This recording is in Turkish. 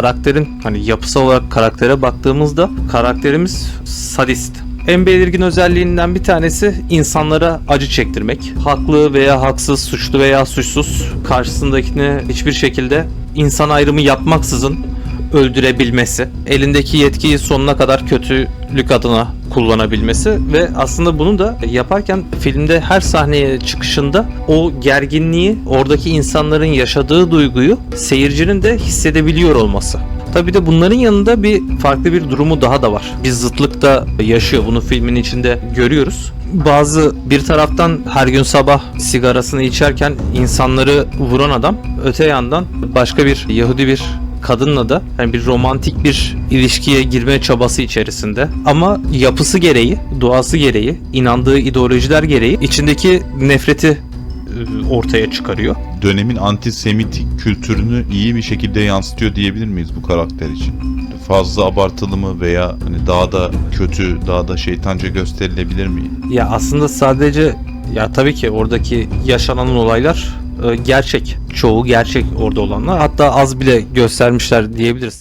karakterin hani yapısal olarak karaktere baktığımızda karakterimiz sadist. En belirgin özelliğinden bir tanesi insanlara acı çektirmek. Haklı veya haksız, suçlu veya suçsuz karşısındakini hiçbir şekilde insan ayrımı yapmaksızın öldürebilmesi, elindeki yetkiyi sonuna kadar kötülük adına kullanabilmesi ve aslında bunu da yaparken filmde her sahneye çıkışında o gerginliği, oradaki insanların yaşadığı duyguyu seyircinin de hissedebiliyor olması. Tabii de bunların yanında bir farklı bir durumu daha da var. Bir zıtlık da yaşıyor. Bunu filmin içinde görüyoruz. Bazı bir taraftan her gün sabah sigarasını içerken insanları vuran adam öte yandan başka bir Yahudi bir kadınla da yani bir romantik bir ilişkiye girme çabası içerisinde ama yapısı gereği, doğası gereği, inandığı ideolojiler gereği içindeki nefreti e, ortaya çıkarıyor. Dönemin antisemitik kültürünü iyi bir şekilde yansıtıyor diyebilir miyiz bu karakter için? Fazla abartılı mı veya hani daha da kötü, daha da şeytanca gösterilebilir mi? Ya aslında sadece ya tabii ki oradaki yaşanan olaylar e, gerçek. Çoğu gerçek orada olanlar. Hatta az bile göstermişler diyebiliriz.